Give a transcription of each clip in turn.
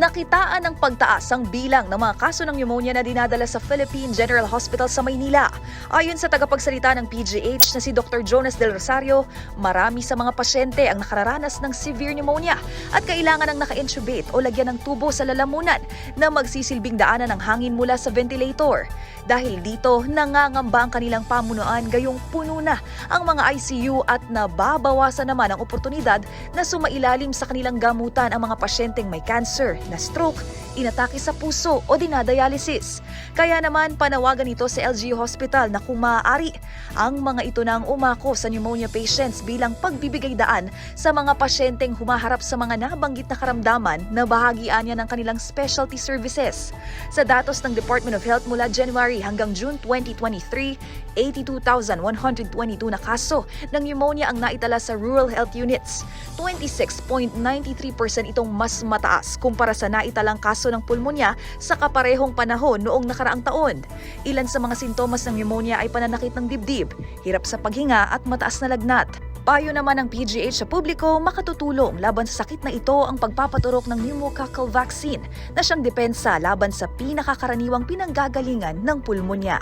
Nakitaan ng pagtaas ang bilang ng mga kaso ng pneumonia na dinadala sa Philippine General Hospital sa Maynila. Ayon sa tagapagsalita ng PGH na si Dr. Jonas Del Rosario, marami sa mga pasyente ang nakararanas ng severe pneumonia at kailangan ng naka-intubate o lagyan ng tubo sa lalamunan na magsisilbing daanan ng hangin mula sa ventilator. Dahil dito, nangangamba ang kanilang pamunuan gayong puno na ang mga ICU at nababawasan naman ang oportunidad na sumailalim sa kanilang gamutan ang mga pasyenteng may cancer, na stroke, inatake sa puso o dinadialysis. Kaya naman panawagan ito sa LG Hospital na kung maaari, ang mga ito nang umako sa pneumonia patients bilang pagbibigay daan sa mga pasyenteng humaharap sa mga nabanggit na karamdaman na bahagian niya ng kanilang specialty services. Sa datos ng Department of Health mula January hanggang June 2023, 82,122 na kaso ng pneumonia ang naitala sa rural health units. 26.93% itong mas mataas kumpara sa naitalang ng pulmonya sa kaparehong panahon noong nakaraang taon. Ilan sa mga sintomas ng pneumonia ay pananakit ng dibdib, hirap sa paghinga at mataas na lagnat. Payo naman ng PGH sa publiko, makatutulong laban sa sakit na ito ang pagpapaturok ng pneumococcal vaccine na siyang depensa laban sa pinakakaraniwang pinanggagalingan ng pulmonya.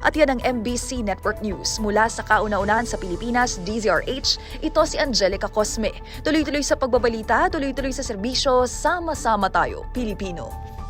At yan ang MBC Network News. Mula sa kauna-unahan sa Pilipinas, DZRH, ito si Angelica Cosme. Tuloy-tuloy sa pagbabalita, tuloy-tuloy sa serbisyo, sama-sama tayo, Pilipino.